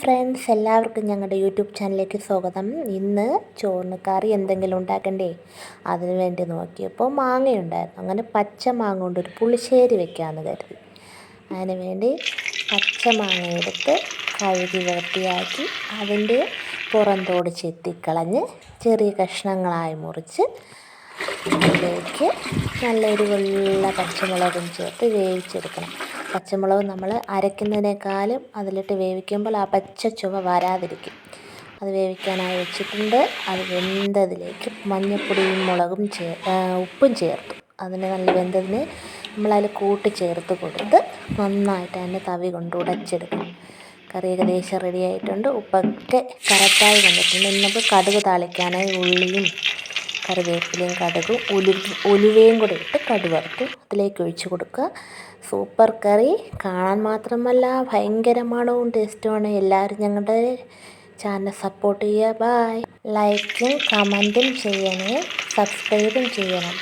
Friends എല്ലാവർക്കും ഞങ്ങളുടെ YouTube ചാനലിലേക്ക് സ്വാഗതം. ഇന്ന് ചോറിന് കറി എന്തെങ്കിലും ഉണ്ടാക്കണ്ടേ? അതിന് വേണ്ടി നോക്കിയപ്പോൾ മാങ്ങയുണ്ടായിരുന്നു. അങ്ങനെ പച്ച മാങ്ങ കൊണ്ട് ഒരു പുളിശ്ശേരി വെക്കാമെന്ന് കരുതി. അതിന് വേണ്ടി പച്ച മാങ്ങ എടുത്ത് കഴുകി വൃത്തിയാക്കി അതിന്റെ പുറന്തോട് ചെത്തിക്കളഞ്ഞ് ചെറിയ കഷ്ണങ്ങളായി മുറിച്ച് അതിലേക്ക് നല്ലൊരു വെള്ള പച്ചമുളകും ചേർത്ത് വേവിച്ചെടുക്കണം. പച്ചമുളക് നമ്മൾ അരയ്ക്കുന്നതിനേക്കാളും അതിലിട്ട് വേവിക്കുമ്പോൾ ആ പച്ച ചുവ വരാതിരിക്കും. അത് വേവിക്കാനായി വെച്ചിട്ടുണ്ട്. അത് വെന്തതിലേക്ക് മഞ്ഞൾപ്പൊടിയും മുളകും ചേർ ഉപ്പും ചേർത്തു. അതിന് നല്ല വെന്തതിന് നമ്മളതിൽ കൂട്ടി ചേർത്ത് കൊടുത്ത് നന്നായിട്ട് അതിന്റെ തവി കൊണ്ട് ഉടച്ചെടുക്കണം. കറി ഏകദേശം റെഡി ആയിട്ടുണ്ട്. ഉപ്പൊക്കെ കറക്റ്റായി വന്നിട്ടുണ്ട്. നമുക്ക് കടുക് താളിക്കാനായി ഉള്ളിയും കറിവേപ്പിലയും കടുകും ഉലു ഉലുവയും കൂടെ ഇട്ട് കടുക് വറുത്ത് അതിലേക്ക് ഒഴിച്ചു കൊടുക്കുക. സൂപ്പർ കറി കാണാൻ മാത്രമല്ല ഭയങ്കര മണവും ടേസ്റ്റുമാണ് എല്ലാവരും ഞങ്ങളുടെ ചാനൽ സപ്പോർട്ട് ചെയ്യുക. ബായ് ലൈക്കും കമന്റും ചെയ്യണേ. സബ്സ്ക്രൈബും ചെയ്യണം.